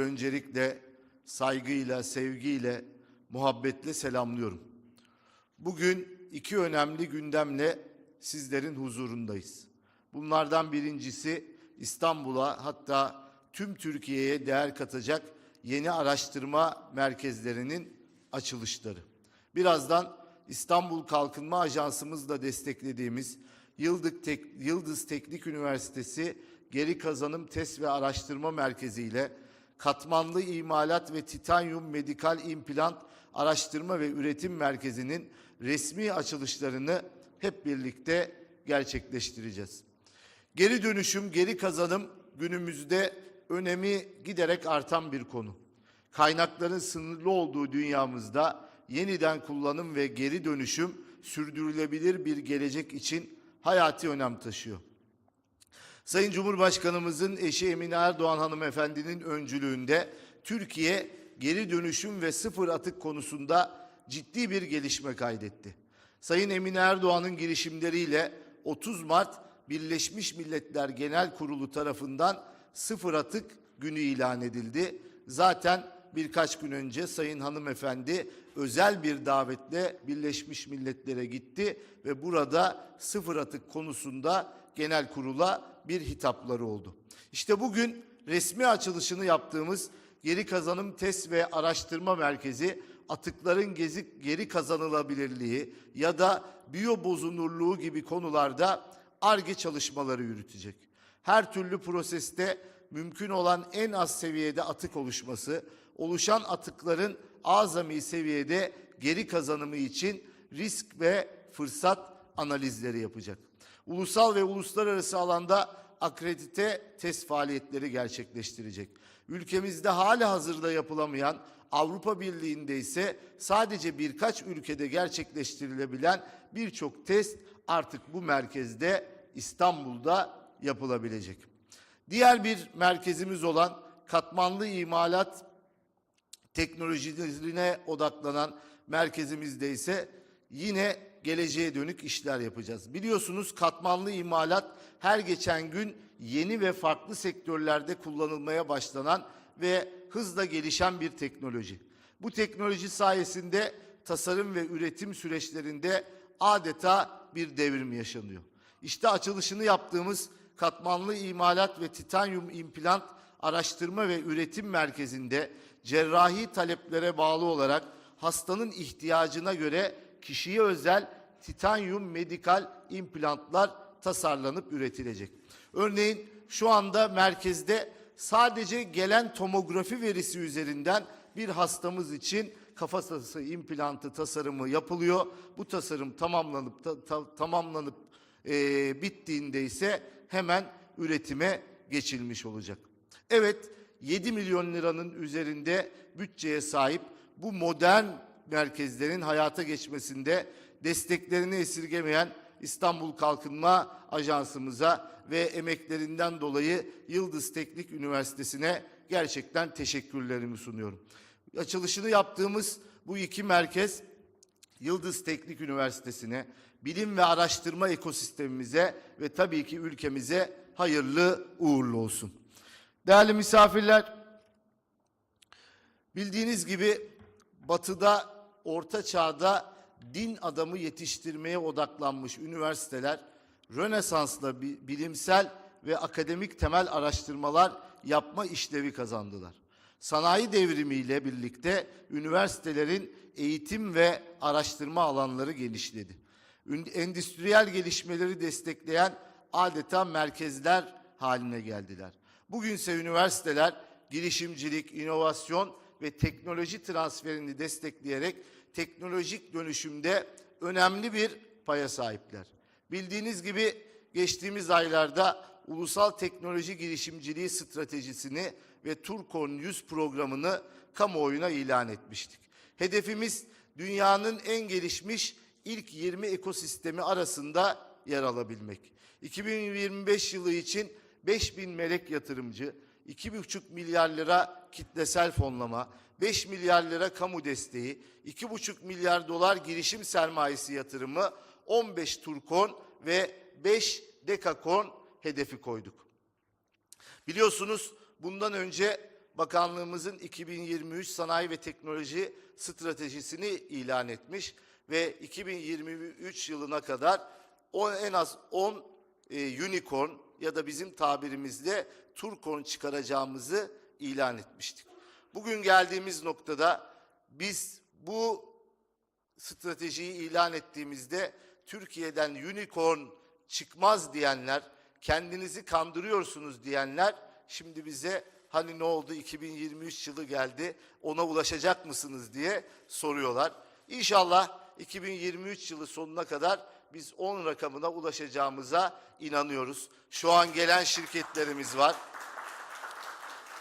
öncelikle saygıyla, sevgiyle, muhabbetle selamlıyorum. Bugün iki önemli gündemle sizlerin huzurundayız. Bunlardan birincisi İstanbul'a hatta tüm Türkiye'ye değer katacak yeni araştırma merkezlerinin açılışları. Birazdan İstanbul Kalkınma Ajansımızla desteklediğimiz Yıldız, Tek- Yıldız Teknik Üniversitesi Geri Kazanım Test ve Araştırma Merkezi ile Katmanlı İmalat ve Titanyum Medikal İmplant Araştırma ve Üretim Merkezi'nin resmi açılışlarını hep birlikte gerçekleştireceğiz. Geri dönüşüm, geri kazanım günümüzde önemi giderek artan bir konu. Kaynakların sınırlı olduğu dünyamızda yeniden kullanım ve geri dönüşüm sürdürülebilir bir gelecek için hayati önem taşıyor. Sayın Cumhurbaşkanımızın eşi Emine Erdoğan hanımefendinin öncülüğünde Türkiye geri dönüşüm ve sıfır atık konusunda ciddi bir gelişme kaydetti. Sayın Emine Erdoğan'ın girişimleriyle 30 Mart Birleşmiş Milletler Genel Kurulu tarafından sıfır atık günü ilan edildi. Zaten birkaç gün önce Sayın Hanımefendi özel bir davetle Birleşmiş Milletler'e gitti ve burada sıfır atık konusunda genel kurula bir hitapları oldu. İşte bugün resmi açılışını yaptığımız Geri Kazanım Test ve Araştırma Merkezi atıkların gezi, geri kazanılabilirliği ya da biyobozunurluğu gibi konularda ARGE çalışmaları yürütecek. Her türlü proseste mümkün olan en az seviyede atık oluşması, oluşan atıkların azami seviyede geri kazanımı için risk ve fırsat analizleri yapacak. Ulusal ve uluslararası alanda akredite test faaliyetleri gerçekleştirecek. Ülkemizde hala hazırda yapılamayan Avrupa Birliği'nde ise sadece birkaç ülkede gerçekleştirilebilen birçok test artık bu merkezde İstanbul'da yapılabilecek. Diğer bir merkezimiz olan katmanlı imalat teknolojilerine odaklanan merkezimizde ise yine geleceğe dönük işler yapacağız. Biliyorsunuz katmanlı imalat her geçen gün yeni ve farklı sektörlerde kullanılmaya başlanan ve hızla gelişen bir teknoloji. Bu teknoloji sayesinde tasarım ve üretim süreçlerinde adeta bir devrim yaşanıyor. İşte açılışını yaptığımız katmanlı imalat ve titanyum implant araştırma ve üretim merkezinde cerrahi taleplere bağlı olarak hastanın ihtiyacına göre kişiye özel titanyum medikal implantlar tasarlanıp üretilecek. Örneğin şu anda merkezde sadece gelen tomografi verisi üzerinden bir hastamız için kafatası implantı tasarımı yapılıyor. Bu tasarım tamamlanıp ta- ta- tamamlanıp eee, bittiğinde ise hemen üretime geçilmiş olacak. Evet 7 milyon liranın üzerinde bütçeye sahip bu modern merkezlerin hayata geçmesinde desteklerini esirgemeyen İstanbul Kalkınma Ajansımıza ve emeklerinden dolayı Yıldız Teknik Üniversitesi'ne gerçekten teşekkürlerimi sunuyorum. Açılışını yaptığımız bu iki merkez Yıldız Teknik Üniversitesi'ne, bilim ve araştırma ekosistemimize ve tabii ki ülkemize hayırlı uğurlu olsun. Değerli misafirler, bildiğiniz gibi batıda, orta çağda din adamı yetiştirmeye odaklanmış üniversiteler, Rönesans'la bi- bilimsel ve akademik temel araştırmalar yapma işlevi kazandılar. Sanayi devrimiyle birlikte üniversitelerin eğitim ve araştırma alanları genişledi. Endüstriyel gelişmeleri destekleyen adeta merkezler haline geldiler. Bugünse üniversiteler girişimcilik, inovasyon ve teknoloji transferini destekleyerek teknolojik dönüşümde önemli bir paya sahipler. Bildiğiniz gibi geçtiğimiz aylarda Ulusal Teknoloji Girişimciliği Stratejisini ve Turkon 100 programını kamuoyuna ilan etmiştik. Hedefimiz dünyanın en gelişmiş ilk 20 ekosistemi arasında yer alabilmek. 2025 yılı için 5000 melek yatırımcı, 2,5 milyar lira kitlesel fonlama, 5 milyar lira kamu desteği, 2,5 milyar dolar girişim sermayesi yatırımı, 15 Turkon ve 5 Dekakon hedefi koyduk. Biliyorsunuz bundan önce bakanlığımızın 2023 sanayi ve teknoloji stratejisini ilan etmiş ve 2023 yılına kadar en az 10 e, unicorn ya da bizim tabirimizde turkorn çıkaracağımızı ilan etmiştik. Bugün geldiğimiz noktada biz bu stratejiyi ilan ettiğimizde Türkiye'den unicorn çıkmaz diyenler, kendinizi kandırıyorsunuz diyenler şimdi bize hani ne oldu 2023 yılı geldi ona ulaşacak mısınız diye soruyorlar. İnşallah 2023 yılı sonuna kadar biz 10 rakamına ulaşacağımıza inanıyoruz. Şu an gelen şirketlerimiz var.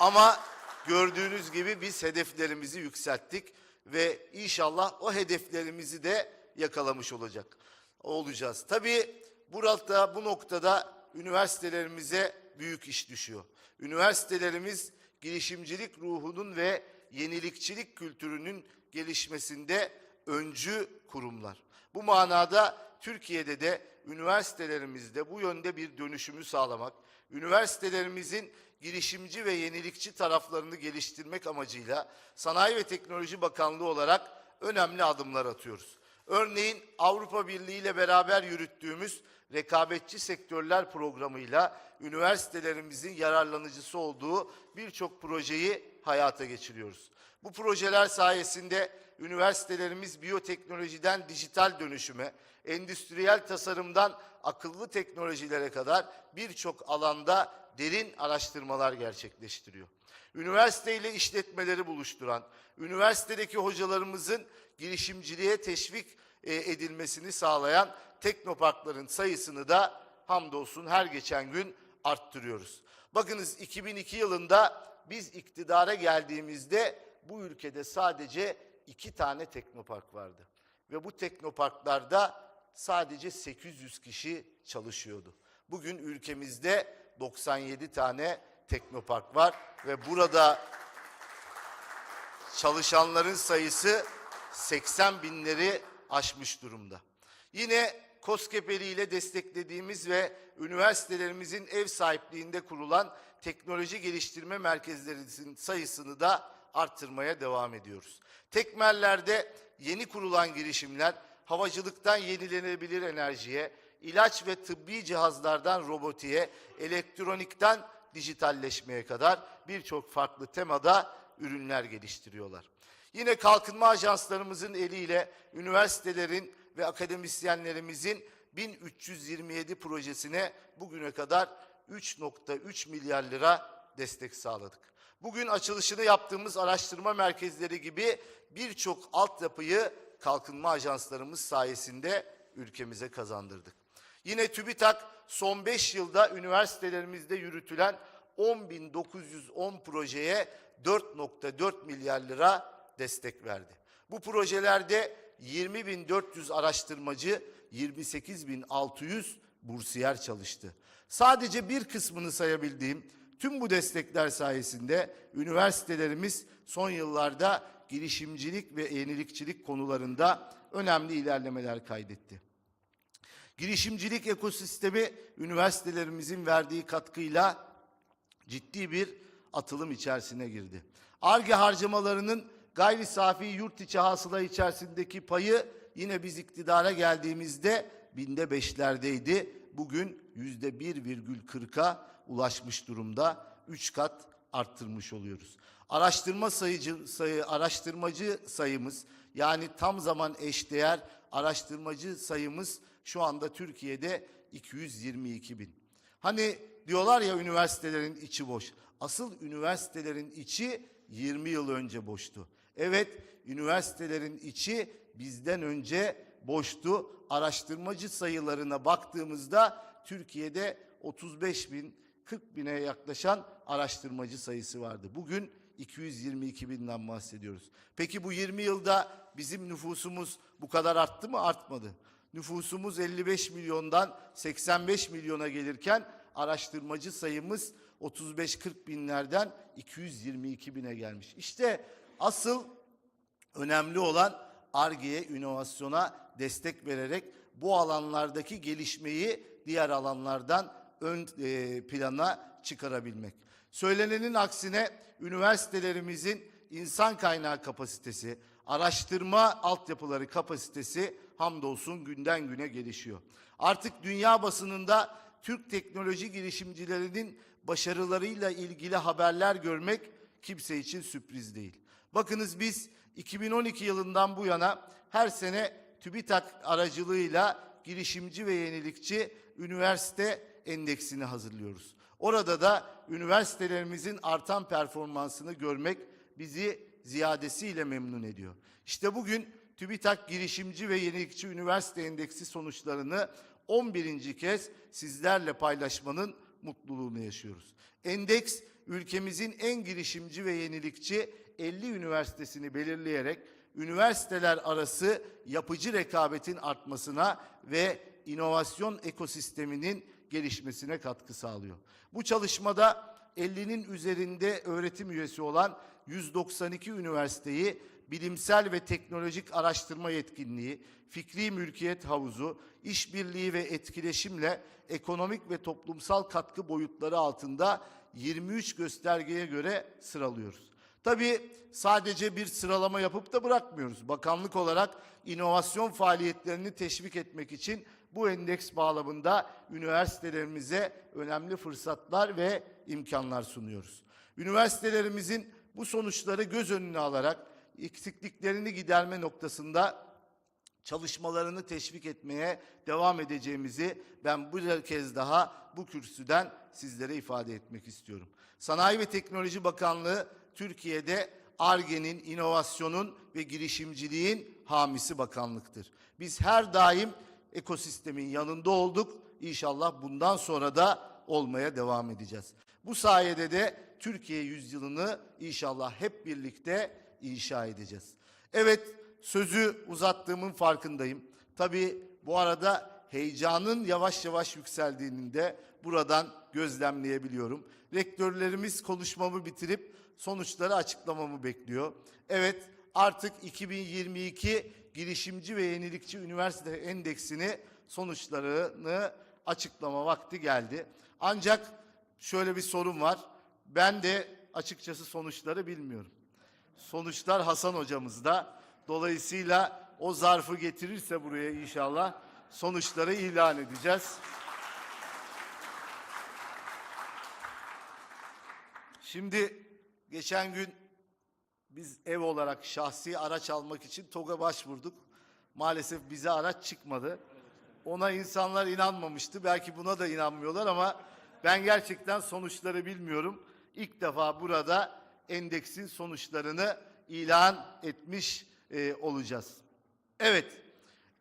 Ama gördüğünüz gibi biz hedeflerimizi yükselttik ve inşallah o hedeflerimizi de yakalamış olacak olacağız. Tabii burada bu noktada üniversitelerimize büyük iş düşüyor. Üniversitelerimiz girişimcilik ruhunun ve yenilikçilik kültürünün gelişmesinde öncü kurumlar. Bu manada Türkiye'de de üniversitelerimizde bu yönde bir dönüşümü sağlamak, üniversitelerimizin girişimci ve yenilikçi taraflarını geliştirmek amacıyla Sanayi ve Teknoloji Bakanlığı olarak önemli adımlar atıyoruz. Örneğin Avrupa Birliği ile beraber yürüttüğümüz rekabetçi sektörler programıyla üniversitelerimizin yararlanıcısı olduğu birçok projeyi hayata geçiriyoruz. Bu projeler sayesinde üniversitelerimiz biyoteknolojiden dijital dönüşüme, endüstriyel tasarımdan akıllı teknolojilere kadar birçok alanda derin araştırmalar gerçekleştiriyor. Üniversite ile işletmeleri buluşturan, üniversitedeki hocalarımızın girişimciliğe teşvik e, edilmesini sağlayan teknoparkların sayısını da hamdolsun her geçen gün arttırıyoruz. Bakınız 2002 yılında biz iktidara geldiğimizde bu ülkede sadece iki tane teknopark vardı. Ve bu teknoparklarda sadece 800 kişi çalışıyordu. Bugün ülkemizde 97 tane teknopark var ve burada çalışanların sayısı 80 binleri aşmış durumda. Yine KOSGEB'li ile desteklediğimiz ve üniversitelerimizin ev sahipliğinde kurulan teknoloji geliştirme merkezlerinin sayısını da arttırmaya devam ediyoruz. Tekmerlerde yeni kurulan girişimler havacılıktan yenilenebilir enerjiye, ilaç ve tıbbi cihazlardan robotiğe, elektronikten dijitalleşmeye kadar birçok farklı temada ürünler geliştiriyorlar. Yine kalkınma ajanslarımızın eliyle üniversitelerin ve akademisyenlerimizin 1327 projesine bugüne kadar 3.3 milyar lira destek sağladık. Bugün açılışını yaptığımız araştırma merkezleri gibi birçok altyapıyı kalkınma ajanslarımız sayesinde ülkemize kazandırdık. Yine TÜBİTAK son 5 yılda üniversitelerimizde yürütülen 10.910 projeye 4.4 milyar lira destek verdi. Bu projelerde 20.400 araştırmacı, 28.600 bursiyer çalıştı. Sadece bir kısmını sayabildiğim tüm bu destekler sayesinde üniversitelerimiz son yıllarda girişimcilik ve yenilikçilik konularında önemli ilerlemeler kaydetti. Girişimcilik ekosistemi üniversitelerimizin verdiği katkıyla ciddi bir atılım içerisine girdi. ARGE harcamalarının gayri safi yurt içi hasıla içerisindeki payı yine biz iktidara geldiğimizde binde beşlerdeydi. Bugün yüzde 1,40'a ulaşmış durumda. Üç kat arttırmış oluyoruz. Araştırma sayıcı sayı araştırmacı sayımız yani tam zaman eşdeğer araştırmacı sayımız şu anda Türkiye'de 222 bin. Hani diyorlar ya üniversitelerin içi boş. Asıl üniversitelerin içi 20 yıl önce boştu. Evet, üniversitelerin içi bizden önce boştu. Araştırmacı sayılarına baktığımızda Türkiye'de 35 bin, 40 bine yaklaşan araştırmacı sayısı vardı. Bugün 222 binden bahsediyoruz. Peki bu 20 yılda bizim nüfusumuz bu kadar arttı mı? Artmadı. Nüfusumuz 55 milyondan 85 milyona gelirken araştırmacı sayımız 35-40 binlerden 222 bine gelmiş. İşte asıl önemli olan ARGE'ye, inovasyona destek vererek bu alanlardaki gelişmeyi diğer alanlardan ön e, plana çıkarabilmek. Söylenenin aksine üniversitelerimizin insan kaynağı kapasitesi, araştırma altyapıları kapasitesi hamdolsun günden güne gelişiyor. Artık dünya basınında Türk teknoloji girişimcilerinin başarılarıyla ilgili haberler görmek kimse için sürpriz değil. Bakınız biz 2012 yılından bu yana her sene TÜBİTAK aracılığıyla girişimci ve yenilikçi üniversite endeksini hazırlıyoruz. Orada da üniversitelerimizin artan performansını görmek bizi ziyadesiyle memnun ediyor. İşte bugün TÜBİTAK Girişimci ve Yenilikçi Üniversite Endeksi sonuçlarını 11. kez sizlerle paylaşmanın mutluluğunu yaşıyoruz. Endeks ülkemizin en girişimci ve yenilikçi 50 üniversitesini belirleyerek üniversiteler arası yapıcı rekabetin artmasına ve inovasyon ekosisteminin gelişmesine katkı sağlıyor. Bu çalışmada 50'nin üzerinde öğretim üyesi olan 192 üniversiteyi bilimsel ve teknolojik araştırma yetkinliği, fikri mülkiyet havuzu, işbirliği ve etkileşimle ekonomik ve toplumsal katkı boyutları altında 23 göstergeye göre sıralıyoruz. Tabii sadece bir sıralama yapıp da bırakmıyoruz. Bakanlık olarak inovasyon faaliyetlerini teşvik etmek için bu endeks bağlamında üniversitelerimize önemli fırsatlar ve imkanlar sunuyoruz. Üniversitelerimizin bu sonuçları göz önüne alarak eksikliklerini giderme noktasında çalışmalarını teşvik etmeye devam edeceğimizi ben bir kez daha bu kürsüden sizlere ifade etmek istiyorum. Sanayi ve Teknoloji Bakanlığı Türkiye'de ARGE'nin, inovasyonun ve girişimciliğin hamisi bakanlıktır. Biz her daim ekosistemin yanında olduk. İnşallah bundan sonra da olmaya devam edeceğiz. Bu sayede de Türkiye yüzyılını inşallah hep birlikte inşa edeceğiz. Evet, sözü uzattığımın farkındayım. Tabii bu arada heyecanın yavaş yavaş yükseldiğini de buradan gözlemleyebiliyorum. Rektörlerimiz konuşmamı bitirip sonuçları açıklamamı bekliyor. Evet, artık 2022 girişimci ve yenilikçi üniversite endeksini sonuçlarını açıklama vakti geldi. Ancak şöyle bir sorun var. Ben de açıkçası sonuçları bilmiyorum. Sonuçlar Hasan hocamızda. Dolayısıyla o zarfı getirirse buraya inşallah sonuçları ilan edeceğiz. Şimdi geçen gün biz ev olarak şahsi araç almak için TOG'a başvurduk. Maalesef bize araç çıkmadı. Ona insanlar inanmamıştı. Belki buna da inanmıyorlar ama ben gerçekten sonuçları bilmiyorum. İlk defa burada endeksin sonuçlarını ilan etmiş e, olacağız. Evet,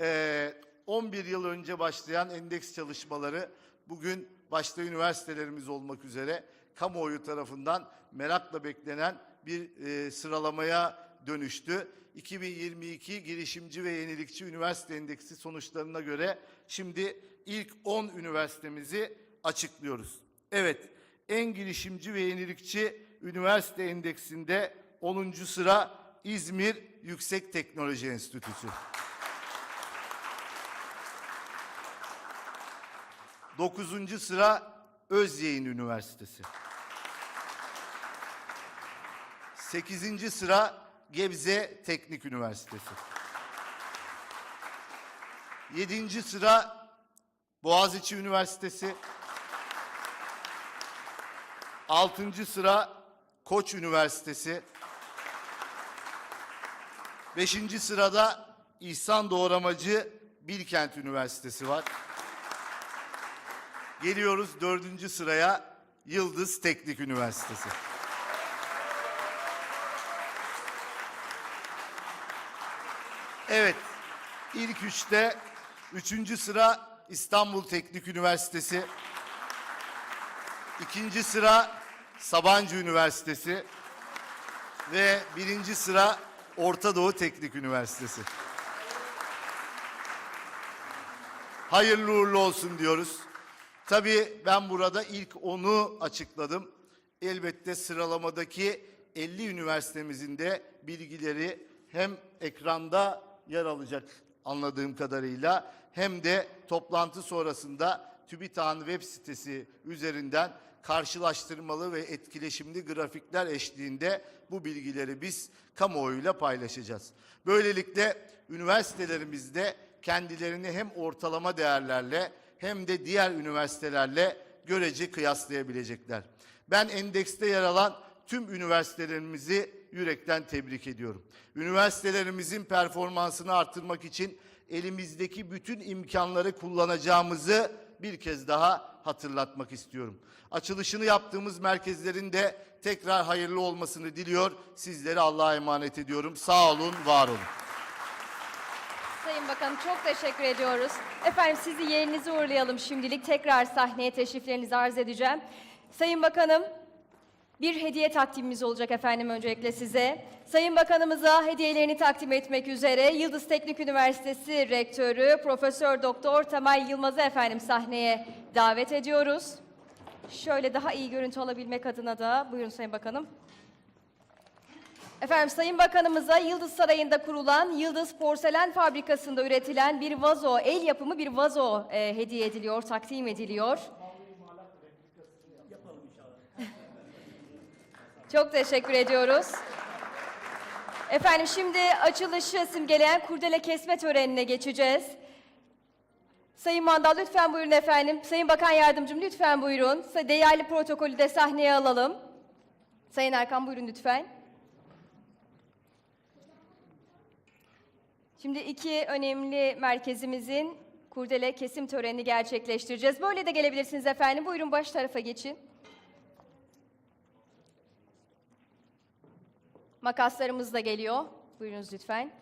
e, 11 yıl önce başlayan endeks çalışmaları bugün başta üniversitelerimiz olmak üzere kamuoyu tarafından merakla beklenen bir e, sıralamaya dönüştü. 2022 Girişimci ve Yenilikçi Üniversite Endeksi sonuçlarına göre şimdi ilk 10 üniversitemizi açıklıyoruz. Evet, en girişimci ve yenilikçi üniversite endeksinde 10. sıra İzmir Yüksek Teknoloji Enstitüsü. 9. sıra Özyeğin Üniversitesi. 8. sıra Gebze Teknik Üniversitesi. 7. sıra Boğaziçi Üniversitesi. 6. sıra Koç Üniversitesi. 5. sırada İhsan Doğramacı Bilkent Üniversitesi var. Geliyoruz dördüncü sıraya Yıldız Teknik Üniversitesi. Evet, ilk üçte üçüncü sıra İstanbul Teknik Üniversitesi. İkinci sıra Sabancı Üniversitesi. Ve birinci sıra Orta Doğu Teknik Üniversitesi. Hayırlı uğurlu olsun diyoruz. Tabii ben burada ilk onu açıkladım. Elbette sıralamadaki 50 üniversitemizin de bilgileri hem ekranda yer alacak anladığım kadarıyla hem de toplantı sonrasında TÜBİTAK'ın web sitesi üzerinden karşılaştırmalı ve etkileşimli grafikler eşliğinde bu bilgileri biz kamuoyuyla paylaşacağız. Böylelikle üniversitelerimizde kendilerini hem ortalama değerlerle hem de diğer üniversitelerle görece kıyaslayabilecekler. Ben endekste yer alan tüm üniversitelerimizi yürekten tebrik ediyorum. Üniversitelerimizin performansını artırmak için elimizdeki bütün imkanları kullanacağımızı bir kez daha hatırlatmak istiyorum. Açılışını yaptığımız merkezlerin de tekrar hayırlı olmasını diliyor. Sizleri Allah'a emanet ediyorum. Sağ olun, var olun. Sayın Bakanım çok teşekkür ediyoruz. Efendim sizi yerinize uğurlayalım şimdilik. Tekrar sahneye teşriflerinizi arz edeceğim. Sayın Bakanım bir hediye takdimimiz olacak efendim öncelikle size. Sayın Bakanımıza hediyelerini takdim etmek üzere Yıldız Teknik Üniversitesi Rektörü Profesör Doktor Temel Yılmaz'ı efendim sahneye davet ediyoruz. Şöyle daha iyi görüntü alabilmek adına da buyurun Sayın Bakanım. Efendim Sayın Bakanımıza Yıldız Sarayı'nda kurulan Yıldız Porselen Fabrikası'nda üretilen bir vazo, el yapımı bir vazo e, hediye ediliyor, takdim ediliyor. Çok teşekkür ediyoruz. Efendim şimdi açılışı simgeleyen kurdele kesme törenine geçeceğiz. Sayın Mandal lütfen buyurun efendim. Sayın Bakan Yardımcım lütfen buyurun. Değerli protokolü de sahneye alalım. Sayın Erkan buyurun lütfen. Şimdi iki önemli merkezimizin kurdele kesim törenini gerçekleştireceğiz. Böyle de gelebilirsiniz efendim. Buyurun baş tarafa geçin. Makaslarımız da geliyor. Buyurunuz lütfen.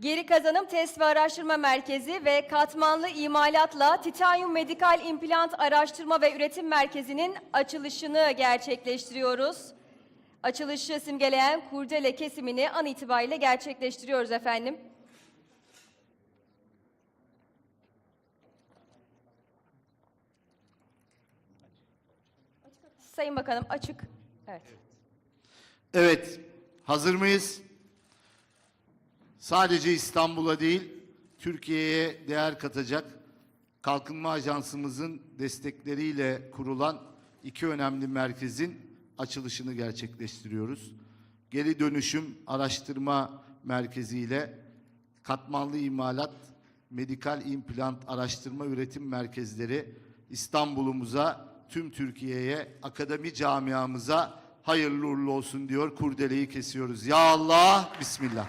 Geri Kazanım Test ve Araştırma Merkezi ve Katmanlı İmalatla Titanyum Medikal İmplant Araştırma ve Üretim Merkezi'nin açılışını gerçekleştiriyoruz. Açılışı simgeleyen kurdele kesimini an itibariyle gerçekleştiriyoruz efendim. Sayın Bakanım açık. Evet. Evet, hazır mıyız? Sadece İstanbul'a değil, Türkiye'ye değer katacak Kalkınma Ajansımızın destekleriyle kurulan iki önemli merkezin açılışını gerçekleştiriyoruz. Geri Dönüşüm Araştırma Merkezi ile Katmanlı İmalat Medikal İmplant Araştırma Üretim Merkezleri İstanbul'umuza, tüm Türkiye'ye, akademi camiamıza hayırlı uğurlu olsun diyor. Kurdeleyi kesiyoruz. Ya Allah, Bismillah.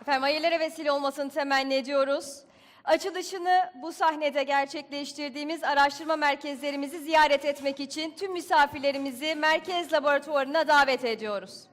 Efendim hayırlara vesile olmasını temenni ediyoruz. Açılışını bu sahnede gerçekleştirdiğimiz araştırma merkezlerimizi ziyaret etmek için tüm misafirlerimizi merkez laboratuvarına davet ediyoruz.